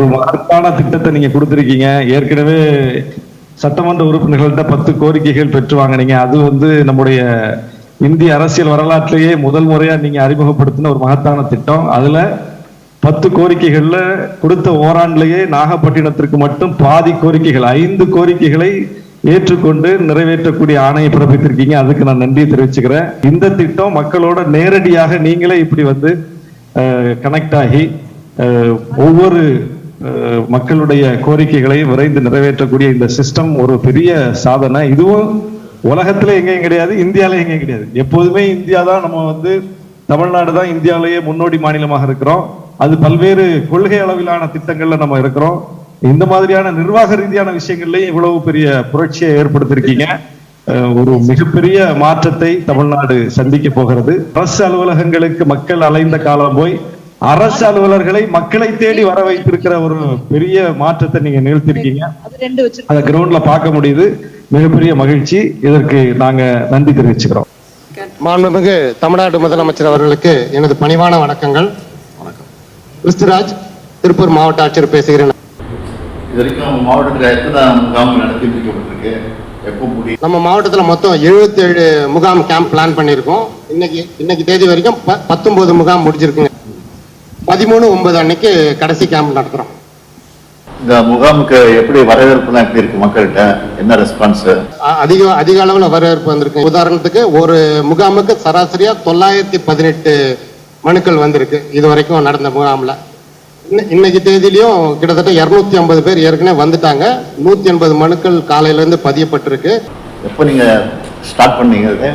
ஒரு மகத்தான திட்டத்தை நீங்க கொடுத்துருக்கீங்க. ஏற்கனவே சட்டமன்ற உறுப்பினர்கள்ட்ட பத்து கோரிக்கைகள் பெற்று வாங்கினீங்க. அது வந்து நம்முடைய இந்திய அரசியல் வரலாற்றிலேயே முதல் முறையா நீங்க அறிமுகப்படுத்தின ஒரு மகத்தான திட்டம். அதுல பத்து கோரிக்கைகள்ல கொடுத்த ஓராண்டிலேயே நாகப்பட்டினத்திற்கு மட்டும் பாதி கோரிக்கைகள் ஐந்து கோரிக்கைகளை ஏற்றுக்கொண்டு நிறைவேற்றக்கூடிய ஆணையை பிறப்பித்திருக்கீங்க. அதுக்கு நான் நன்றி தெரிவிச்சுக்கிறேன். இந்த திட்டம் மக்களோட நேரடியாக நீங்களே இப்படி வந்து கனெக்ட் ஆகி ஒவ்வொரு மக்களுடைய கோரிக்கைகளை விரைந்து நிறைவேற்றக்கூடிய இந்த சிஸ்டம் ஒரு பெரிய சாதனை. இதுவும் உலகத்துல எங்கேயும் கிடையாது இந்தியால எங்கேயும் கிடையாது. எப்போதுமே இந்தியா தான் நம்ம வந்து தமிழ்நாடு தான் இந்தியாவிலேயே முன்னோடி மாநிலமாக இருக்கிறோம். அது பல்வேறு கொள்கை அளவிலான திட்டங்கள்ல நம்ம இருக்கிறோம். இந்த மாதிரியான நிர்வாக ரீதியான விஷயங்கள்லயும் இவ்வளவு பெரிய புரட்சியை ஏற்படுத்திருக்கீங்க ஒரு மிகப்பெரிய மாற்றத்தை தமிழ்நாடு சந்திக்க போகிறது. அரசு அலுவலகங்களுக்கு மக்கள் அலைந்த காலம் போய் அரசு அலுவலர்களை மக்களை தேடி வர வைத்திருக்கிற ஒரு பெரிய மாற்றத்தை நீங்க நிகழ்த்திருக்கீங்க. அது கிரவுண்ட்ல பார்க்க முடியுது. மிகப்பெரிய மகிழ்ச்சி. இதற்கு நாங்க நன்றி தெரிவிச்சுக்கிறோம். மாண்புமிகு தமிழ்நாடு முதலமைச்சர் அவர்களுக்கு எனது பணிவான வணக்கங்கள். வணக்கம் கிறிஸ்துராஜ் திருப்பூர் மாவட்ட ஆட்சியர் பேசுகிறேன். இது வரைக்கும் மாவட்டத்தில் எத்தனை முகாம்கள் நடத்தி முடிக்கப்பட்டிருக்கு? எப்போ முடியும்? நம்ம மாவட்டத்தில் மொத்தம் 77 முகாம் கேம்ப் பிளான் பண்ணியிருக்கோம். இன்னைக்கு இன்னைக்கு தேதி வரைக்கும் ப- 19 முகாம் முடிஞ்சிருக்குங்க. பதிமூணு ஒன்பது அன்னைக்கு கடைசி கேம்ப் நடத்துறோம். இந்த முகாமுக்கு எப்படி வரவேற்புலாம் எப்படி இருக்கு மக்கள்கிட்ட? என்ன ரெஸ்பான்ஸ் அதிக அதிக அளவில் வரவேற்பு வந்திருக்கு. உதாரணத்துக்கு ஒரு முகாமுக்கு சராசரியா தொள்ளாயிரத்தி பதினெட்டு மனுக்கள் வந்திருக்கு. இது வரைக்கும் நடந்த முகாமில். இன்னைக்கு தேதியிலையும் கிட்டத்தட்ட இரநூத்தி ஐம்பது பேர் ஏற்கனவே வந்துட்டாங்க. நூத்தி எண்பது மனுக்கள் காலையில இருந்து பதியப்பட்டிருக்கு. எப்போ நீங்க ஸ்டார்ட் பண்ணீங்க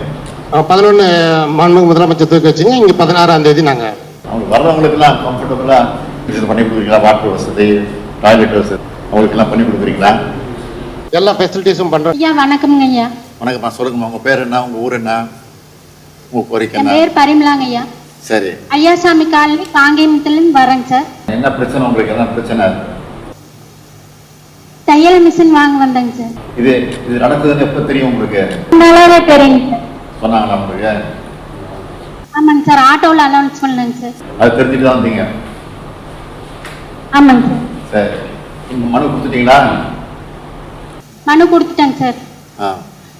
பதினொன்று மாண்புமிகு முதலமைச்சர் தூக்கி வச்சுங்க. இங்க பதினாறாம் தேதி நாங்க அவங்க வர்றவங்களுக்கெல்லாம் கம்ஃபர்டபுளா இது பண்ணி கொடுக்குறீங்களா? வாட்டர் வசதி டாய்லெட் வசதி அவங்களுக்கெல்லாம் பண்ணி கொடுக்குறீங்களா? எல்லா ஃபெசிலிட்டிஸும் பண்றோம். ஐயா வணக்கம்ங்க ஐயா. வணக்கம்மா சொல்லுங்கம்மா. உங்க பேர் என்ன? உங்க ஊர் என்ன? உங்க கோரிக்கை என் என்ன? பேர் பரிமளாங்க ஐயா. சரி. ஐயாசாமி காலனி காங்கேயத்துலேருந்து வரேங்க சார். என்ன பிரச்சனை? உங்களுக்கு என்ன பிரச்சனை? தையல் மிஷின் வாங்க வந்தேங்க சார். இது இது நடக்குதுன்னு எப்போ தெரியும் உங்களுக்கு? நல்லாவே தெரியுங்க சார். சொன்னாங்களா உங்களுக்கு? ஆமாங்க சார் ஆட்டோவில் அலௌன்ஸ் பண்ணேங்க சார். அது தெரிஞ்சுட்டு தான் வந்தீங்க. ஆமாங்க சார். சரி. உங்க மனு கொடுத்துட்டீங்களா? மனு கொடுத்துட்டேங்க சார். ஆ.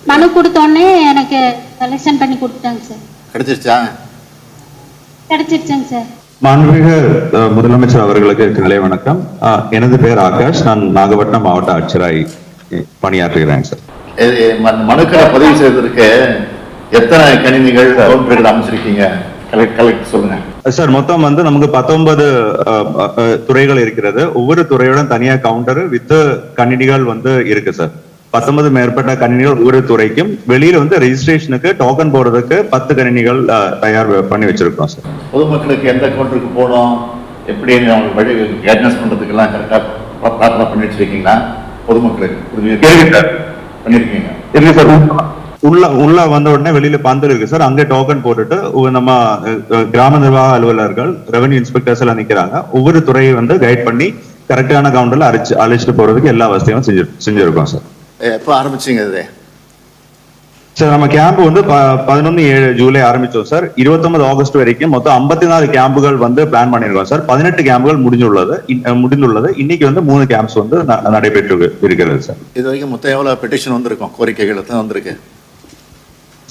மனு கொடுத்த உடனே எனக்கு செலெக்ஷன் பண்ணி கொடுத்துட்டாங்க சார். கிடைச்சிருச்சா? கிடைச்சிருச்சுங்க சார். மாண்புமிகு முதலமைச்சர் அவர்களுக்கு காலை வணக்கம். எனது பெயர் ஆகாஷ். நான் நாகப்பட்டினம் மாவட்ட ஆட்சியராய் பணியாற்றுகிறேன் சார். மனுக்களை பதிவு செய்வதற்கு எத்தனை கணினிகள் கவுண்டர்கள் அமைச்சிருக்கீங்க? கலெக்ட் சொல்லுங்க. சார் மொத்தம் வந்து நமக்கு பத்தொன்பது துறைகள் இருக்கிறது. ஒவ்வொரு துறையோட தனியா கவுண்டர் வித் கணினிகள் வந்து இருக்கு சார். பத்தொன்பது மேற்பட்ட கணினிகள் ஒவ்வொரு துறைக்கும். வெளியில வந்து ரெஜிஸ்ட்ரேஷனுக்கு டோக்கன் போடுறதுக்கு பத்து கணினிகள் தயார் பண்ணி வச்சிருக்கோம் சார். பொதுமக்களுக்கு எந்த கவுண்டருக்கு போகணும்? எப்படி அவங்களுக்கு வழி கைட்னஸ் பண்றதுக்கெல்லாம் கரெக்டாக ப்ராப்பராக பண்ணி வச்சிருக்கீங்களா? பொதுமக்களுக்கு. பண்ணியிருக்கீங்க இருக்கு சார். உள்ள- உள்ள வந்த உடனே வெளியில பந்தல் இருக்கு சார். அங்கே டோக்கன் போட்டுட்டு நம்ம கிராம நிர்வாக அலுவலர்கள் ரெவன்யூ இன்ஸ்பெக்டர்ஸ் எல்லாம் நிக்கிறாங்க. ஒவ்வொரு துறையை வந்து கைட் பண்ணி கரெக்டான கவுண்டர்ல அழைச்சு அழைச்சிட்டு போறதுக்கு எல்லா வசதியும் செஞ்சு செஞ்சிருக்கோம் சார். எப்போ ஆரம்பிச்சீங்க இது? சார் நம்ம கேம்ப் வந்து பதினொன்னு ஏழு ஜூலை ஆரம்பிச்சோம் சார். இருபத்தொன்பது ஆகஸ்ட் வரைக்கும் மொத்தம் ஐம்பத்தி நாலு கேம்புகள் வந்து பிளான் பண்ணிருக்கோம் சார். பதினெட்டு கேம்புகள் முடிஞ்சுள்ளது. முடிந்துள்ளது. இன்னைக்கு வந்து மூணு கேம்ப்ஸ் வந்து நடைபெற்று இருக்கிறது சார். இது வரைக்கும் மொத்தம் எவ்வளோ பெட்டிஷன் வந்திருக்கும்? கோரிக்கைகள் தான் வந்திருக்கு?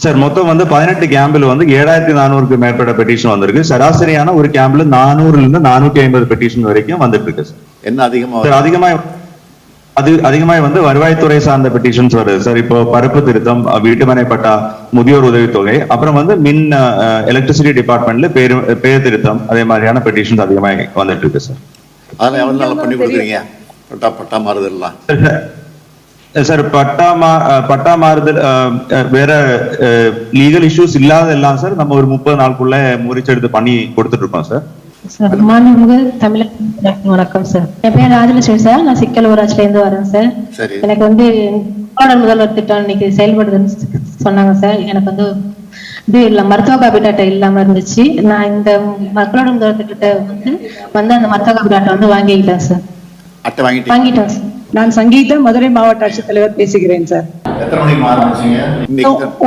சார் மொத்தம் வந்து பதினெட்டு கேம்பில் வந்து ஏழாயிரத்தி நானூறுக்கு மேற்பட்ட பெட்டிஷன் வந்திருக்கு. சராசரியான ஒரு கேம்ப்ல நானூறுல இருந்து நானூத்தி ஐம்பது பெட்டிஷன் வரைக்கும் வந்துட்டு இருக்கு சார். என்ன அதிகமாக சார் அதிகமாய் அது அதிகமாய் வந்து வருவாய்த்துறை சார்ந்த பெட்டிஷன்ஸ் வருது சார். இப்போ பருப்பு திருத்தம் வீட்டுமனை பட்டா முதியோர் உதவித்தொகை அப்புறம் வந்து மின் எலக்ட்ரிசிட்டி டிபார்ட்மெண்ட்ல பேரு பேர் திருத்தம் அதே மாதிரியான பெட்டிஷன்ஸ் அதிகமாய் வந்துட்டு இருக்கு சார். அதெல்லாம் எவ்வளோ நாள் பண்ணி கொடுக்குறீங்க? பட்டா பட்டா மாறுதல்லாம். சார் பட்டா மா அஹ், பட்டா மாறுதல் அஹ், அஹ், வேற லீகல் இஷ்யூஸ் இல்லாத எல்லாம் சார் நம்ம ஒரு முப்பது நாளுக்குள்ள முறிச்செடுத்து பண்ணி கொடுத்துட்டு இருக்கோம் சார் சார் மாண்புமிகு தமிழக வணக்கம் சார் என் பேர் ராஜலட்சுமி சார் நான் சிக்கல் ஊராட்சில இருந்து வரேன் சார் சரி எனக்கு வந்து முதல்வர் திட்டம் இன்னைக்கு செயல்படுதுன்னு சொன்னாங்க சார் எனக்கு வந்து இது இல்ல மருத்துவ காப்பீட்டு அட்டை இல்லாம இருந்துச்சு நான் இந்த மக்களோட முதல்வர் திட்டத்தை வந்து வந்து அந்த மருத்துவ காப்பீட்டு அட்டை வந்து வாங்கிக்கிட்டேன் சார் அட்டை வாங்கிட்டீங்க வாங்கிட்டேன் சார் நான் சங்கீதா மதுரை மாவட்ட ஆட்சித்தலைவர் பேசுகிறேன் சார்.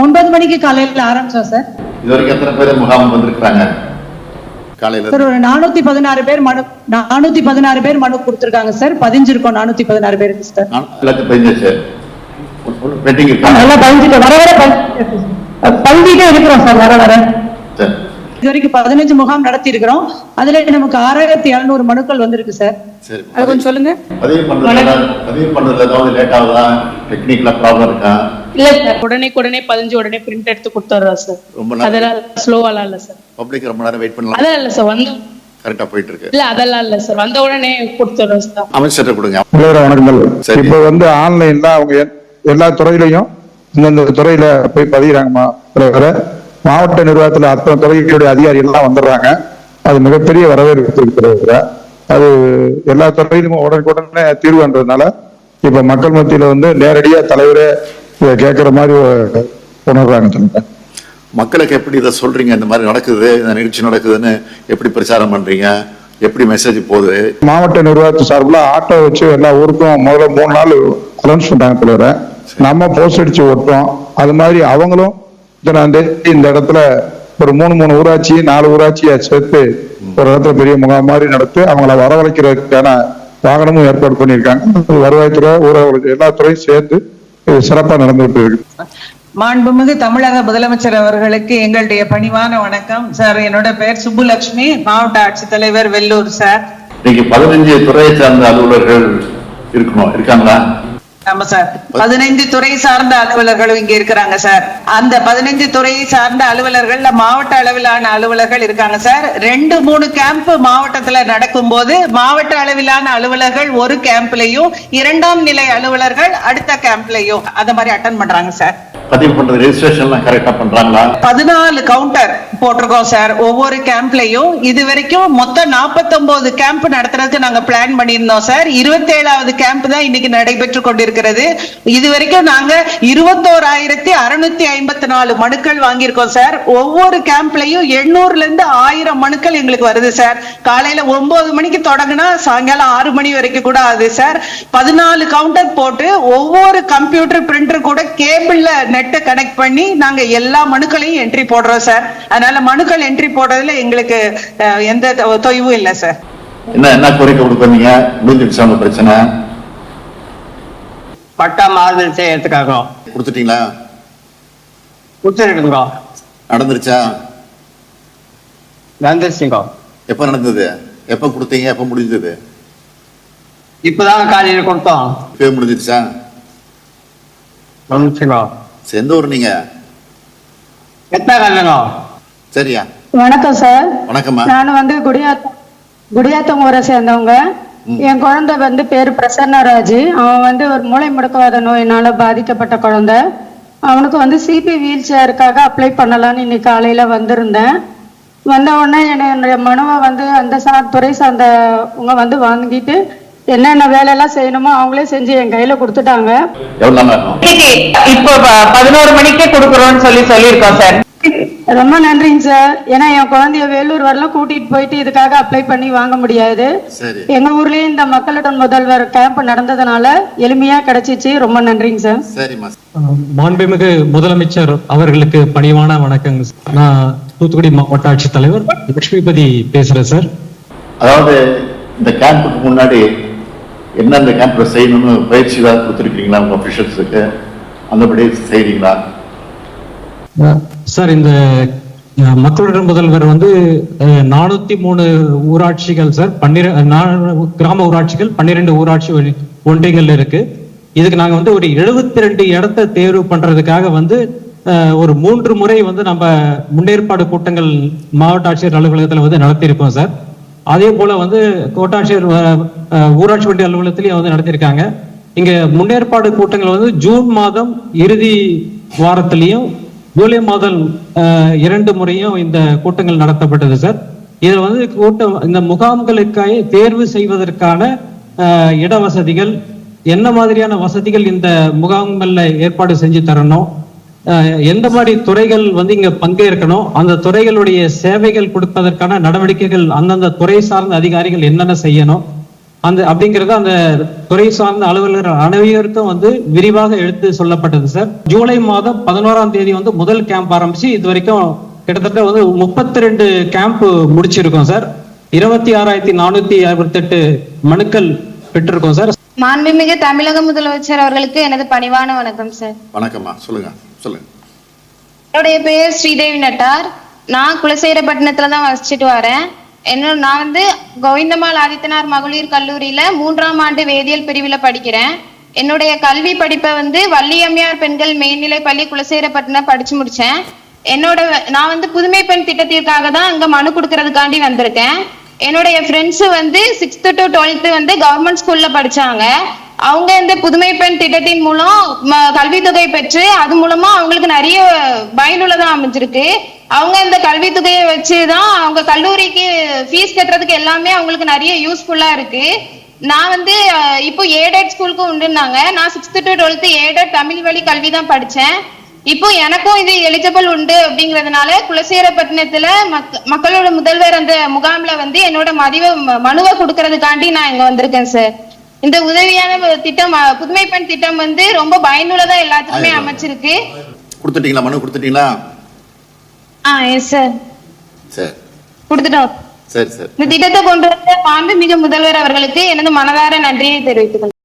ஒன்பது மணிக்கு காலையில ஆரம்பிச்சோம் சார். இது வரைக்கும் எத்தனை பேர் முகாம் வந்திருக்கிறாங்க? சார் ஒரு நானூத்தி பதினாறு பேர் மனு நானூத்தி பதினாறு பேர் மனு கொடுத்திருக்காங்க சார். பதிஞ்சிருக்கோம் நானூத்தி பதினாறு பேருக்கு சார். நல்லா பதிஞ்சுட்டு வர வர பதிஞ்சுட்டே இருக்கிறோம் சார் வர வர. சரி. இது வரைக்கும் பதினஞ்சு முகாம் நடத்தி இருக்கிறோம் அதுல நமக்கு ஆறாயிரத்தி எழுநூறு மனுக்கள் வந்திருக்கு சார். அது கொஞ்சம் சொல்லுங்க. பதிவு பண்றதுல பதிவு பண்றதுல ஏதாவது லேட் ஆகுதா? டெக்னிக்கலா ப்ராப்ளம் இருக்கா? இல்ல சார். உடனே உடனே பதிஞ்சு உடனே பிரிண்ட் எடுத்து கொடுத்துட்றோம் சார். ரொம்ப அதெல்லாம் ஸ்லோவாலாம் இல்ல சார். பப்ளிக் ரொம்ப நேரம் வெயிட் பண்ணலாம். அதெல்லாம் இல்ல சார். வந்த கரெக்டா போயிட்டு இருக்கு. இல்ல அதெல்லாம் இல்ல சார். வந்த உடனே கொடுத்துட்றோம் சார். அமைச்சர்கிட்ட கொடுங்க. வணக்கங்கள். சரி. இப்ப வந்து ஆன்லைன்ல அவங்க எல்லா துறையிலையும் இந்தந்த துறையில போய் பதிகிறாங்கம்மா மாவட்ட நிர்வாகத்துல அத்தனை துறைகளுடைய அதிகாரிகள் எல்லாம் வந்துடுறாங்க. அது மிகப்பெரிய வரவேற்பு இருக்கிறது அது எல்லா துறையிலும் உடனுக்குடனே தீர்வுன்றதுனால இப்ப மக்கள் மத்தியில வந்து நேரடியா தலைவரே இதை கேட்கிற மாதிரி உணர்றாங்க சொல்லுங்க மக்களுக்கு எப்படி இதை சொல்றீங்க? இந்த மாதிரி நடக்குது இந்த நிகழ்ச்சி நடக்குதுன்னு எப்படி பிரச்சாரம் பண்றீங்க? எப்படி மெசேஜ் போகுது? மாவட்ட நிர்வாகத்து சார்பில் ஆட்டோ வச்சு எல்லா ஊருக்கும் முதல்ல மூணு நாள் அனௌன்ஸ் பண்ணாங்க தலைவரை. நம்ம போஸ்ட் அடிச்சு ஓட்டுறோம். அது மாதிரி அவங்களும் இத்தனாம் தேதி இந்த இடத்துல ஒரு மூணு மூணு ஊராட்சி நாலு ஊராட்சியை சேர்த்து ஒரு இடத்துல பெரிய முகாம் மாதிரி நடத்தி அவங்கள வரவழைக்கிறதுக்கான வாகனமும் ஏற்பாடு பண்ணியிருக்காங்க. வருவாய்த்துறை ஊரக எல்லா துறையும் சேர்த்து இது சிறப்பா நடந்துட்டு இருக்கு. மாண்புமிகு தமிழக முதலமைச்சர் அவர்களுக்கு எங்களுடைய பணிவான வணக்கம். சார் என்னோட பெயர் சுப்புலட்சுமி மாவட்ட ஆட்சித்தலைவர் வெள்ளூர் சார். இன்னைக்கு பதினஞ்சு துறையை சார்ந்த அலுவலர்கள் இருக்கணும் இருக்காங்களா? ஆமா சார். பதினைந்து துறை சார்ந்த அலுவலர்களும் இங்க இருக்கிறாங்க சார். அந்த பதினைந்து துறையை சார்ந்த அலுவலர்கள்ல மாவட்ட அளவிலான அலுவலர்கள் இருக்காங்க சார். ரெண்டு மூணு கேம்ப் மாவட்டத்துல நடக்கும் போது மாவட்ட அளவிலான அலுவலர்கள் ஒரு கேம்ப்லயும் இரண்டாம் நிலை அலுவலர்கள் அடுத்த கேம்ப்லயும் அத மாதிரி அட்டன் பண்றாங்க சார். பதிவு பண்றது ரெஜிஸ்ட்ரேஷன் கரெக்டா பண்றாங்களா? பதினாலு கவுண்டர் போட்டிருக்கோம் சார் ஒவ்வொரு கேம்ப்லயும் இது வரைக்கும் மொத்தம் 49 கேம்ப் நடத்துறதுக்கு நாங்க பிளான் பண்ணியிருந்தோம் சார் இருபத்தி ஏழாவது கேம்ப் தான் இன்னைக்கு நடைபெற்று கொண்டிருக்கிறது. இது வரைக்கும் நாங்க இருபத்தோராயிரத்தி அறுநூத்தி ஐம்பத்தி நாலு மனுக்கள் வாங்கியிருக்கோம் சார் ஒவ்வொரு கேம்ப்லயும் எண்ணூறுல இருந்து ஆயிரம் மனுக்கள் எங்களுக்கு வருது சார் காலையில ஒன்பது மணிக்கு தொடங்கினா சாயங்காலம் ஆறு மணி வரைக்கும் கூட ஆகுது சார் பதினாலு கவுண்டர் போட்டு ஒவ்வொரு கம்ப்யூட்டர் பிரிண்டர் கூட கேபிள்ல நெட்டை கனெக்ட் பண்ணி நாங்க எல்லா மனுக்களையும் என்ட்ரி போடுறோம் சார் அதனால மனுக்கள் என்ட்ரி போடுறதுல எங்களுக்கு எந்த தொய்வும் இல்லை சார் என்ன என்ன கோரிக்கை கொடுப்பீங்க முடிஞ்சிடுச்சா உங்க பிரச்சனை. பட்டா மாறுதல் செய்யறதுக்காக. கொடுத்துட்டீங்களா? கொடுத்துருக்குங்க. நடந்துருச்சா? வந்துருச்சுங்க எப்ப நடந்தது? எப்ப கொடுத்தீங்க? எப்ப முடிஞ்சது? இப்பதான் காலையில கொடுத்தோம். இப்பவே முடிஞ்சிருச்சா? வந்துச்சுங்க சரி, எந்த ஊர் நீங்க சரியா. வணக்கம் சார். வணக்கம்மா. நான் வந்து குடியாத்தம் குடியாத்தம் ஊரை சேர்ந்தவங்க என் குழந்தை வந்து பேரு பிரசன்னராஜ். அவன் வந்து ஒரு மூளை முடக்குவாத நோயினால பாதிக்கப்பட்ட குழந்தை. அவனுக்கு வந்து சிபி வீல் சேருக்காக அப்ளை பண்ணலாம்னு இன்னைக்கு காலையில வந்திருந்தேன். வந்த உடனே என்னுடைய மனுவை வந்து அந்த சா துறை சார்ந்தவங்க வந்து வாங்கிட்டு என்னென்ன வேலையெல்லாம் செய்யணுமோ அவங்களே செஞ்சு என் கையில கொடுத்துட்டாங்க. இப்போ பதினோரு மணிக்கே கொடுக்குறோம்னு சொல்லி சொல்லியிருக்கோம் சார். ரொம்ப நன்றிங்க சார். ஏன்னா என் குழந்தைய வேலூர் வரலாம் கூட்டிட்டு போயிட்டு இதுக்காக அப்ளை பண்ணி வாங்க முடியாது. சரி. எங்க ஊர்லயும் இந்த மக்களிடம் முதல்வர் கேம்ப் நடந்ததுனால எளிமையா கிடைச்சிச்சு. ரொம்ப நன்றிங்க சார். மாண்புமிகு முதலமைச்சர் அவர்களுக்கு பணிவான வணக்கங்க சார். நான் தூத்துக்குடி மாவட்ட ஆட்சித்தலைவர் லட்சுமிபதி பேசுறேன் சார். அதாவது இந்த கேம்புக்கு முன்னாடி என்ன அந்த கேம்பில் செய்யணும்னு பயிற்சி ஏதாவது கொடுத்துருக்கீங்களா? உங்கள் அஃபிஷியல்ஸுக்கு அந்தபடி செய்கிறீங்களா சார் இந்த மக்களிடம் மக்களுடன் முதல்வர் வந்து நானூத்தி மூணு ஊராட்சிகள் சார் பன்னிர கிராம ஊராட்சிகள் பன்னிரெண்டு ஊராட்சி ஒன்றியங்கள் இருக்கு. இதுக்கு நாங்க வந்து ஒரு எழுபத்தி ரெண்டு இடத்த தேர்வு பண்றதுக்காக வந்து ஒரு மூன்று முறை வந்து நம்ம முன்னேற்பாடு கூட்டங்கள் மாவட்ட ஆட்சியர் அலுவலகத்துல வந்து நடத்தியிருக்கோம் சார். அதே போல வந்து கோட்டாட்சியர் ஊராட்சி ஒன்றிய அலுவலகத்திலையும் வந்து நடத்தியிருக்காங்க இங்க முன்னேற்பாடு கூட்டங்கள் வந்து ஜூன் மாதம் இறுதி வாரத்திலையும் ஜூலை மாதம் இரண்டு முறையும் இந்த கூட்டங்கள் நடத்தப்பட்டது சார். இதுல வந்து கூட்டம் இந்த முகாம்களுக்காக தேர்வு செய்வதற்கான இட வசதிகள் என்ன மாதிரியான வசதிகள் இந்த முகாம்கள்ல ஏற்பாடு செஞ்சு தரணும் எந்த மாதிரி துறைகள் வந்து இங்க பங்கேற்கணும்? அந்த துறைகளுடைய சேவைகள் கொடுப்பதற்கான நடவடிக்கைகள் அந்தந்த துறை சார்ந்த அதிகாரிகள் என்னென்ன செய்யணும்? அந்த அப்படிங்கறது அந்த துறை சார்ந்த அலுவலர்கள் அனைவருக்கும் வந்து விரிவாக எடுத்து சொல்லப்பட்டது சார். ஜூலை மாதம் பதினோராம் தேதி வந்து முதல் கேம்ப் ஆரம்பிச்சு இது வரைக்கும் கிட்டத்தட்ட வந்து முப்பத்தி ரெண்டு கேம்ப் முடிச்சிருக்கோம் சார். இருபத்தி ஆறாயிரத்தி நானூத்தி அறுபத்தெட்டு மனுக்கள் பெற்றிருக்கோம் சார். மாண்புமிகு தமிழக முதலமைச்சர் அவர்களுக்கு எனது பணிவான வணக்கம் சார். வணக்கம்மா. சொல்லுங்க. சொல்லுங்க என்னுடைய பேர் ஸ்ரீதேவி நட்டார். நான் குலசேகரப்பட்டினத்துல தான் வசிச்சுட்டு வரேன். என்னோட நான் வந்து கோவிந்தம்மாள் ஆதித்தனார் மகளிர் கல்லூரியில மூன்றாம் ஆண்டு வேதியியல் பிரிவுல படிக்கிறேன். என்னுடைய கல்வி படிப்பை வந்து வள்ளியம்மையார் பெண்கள் மேல்நிலை பள்ளி குலசேரப்பட்டினம் படிச்சு முடிச்சேன். என்னோட நான் வந்து புதுமை பெண் திட்டத்திற்காக தான் அங்க மனு கொடுக்கறதுக்காண்டி வந்திருக்கேன். என்னுடைய ஃப்ரெண்ட்ஸ் வந்து சிக்ஸ்த்து டு டுவெல்த்து வந்து கவர்மெண்ட் ஸ்கூல்ல படிச்சாங்க. அவங்க இந்த புதுமை பெண் திட்டத்தின் மூலம் ம- கல்வித்தொகை பெற்று அது மூலமா அவங்களுக்கு நிறைய பயனுள்ளதா அமைஞ்சிருக்கு. அவங்க இந்த கல்வித்தொகையை வச்சுதான் அவங்க கல்லூரிக்கு ஃபீஸ் கட்டுறதுக்கு எல்லாமே அவங்களுக்கு நிறைய யூஸ்ஃபுல்லா இருக்கு. நான் வந்து இப்போ ஏடட் ஸ்கூலுக்கு உண்டுனாங்க. நான் sixth to twelfth aided Tamil வழி கல்வி தான் படிச்சேன். இப்போ எனக்கும் இது எலிஜிபிள் உண்டு அப்படிங்கறதுனால குலசேகரப்பட்டினத்துல மக் மக்களோட முதல்வர் அந்த முகாம்ல வந்து என்னோட மதிவ ம- மனுவை கொடுக்கறதுக்காண்டி நான் இங்க வந்திருக்கேன் சார் இந்த உதவியான திட்டம் புதுமை பெண் திட்டம் வந்து ரொம்ப பயனுள்ளதா எல்லாத்துக்குமே அமைச்சிருக்கு. கொடுத்துட்டீங்களா மனு கொடுத்துட்டீங்களா? ஆ எஸ் சார் சரி. கொடுத்துட்டோம். சரி சரி. இந்த திட்டத்தை கொண்டு வந்த மாண்புமிகு முதல்வர் அவர்களுக்கு எனது மனதார நன்றியை தெரிவித்துக்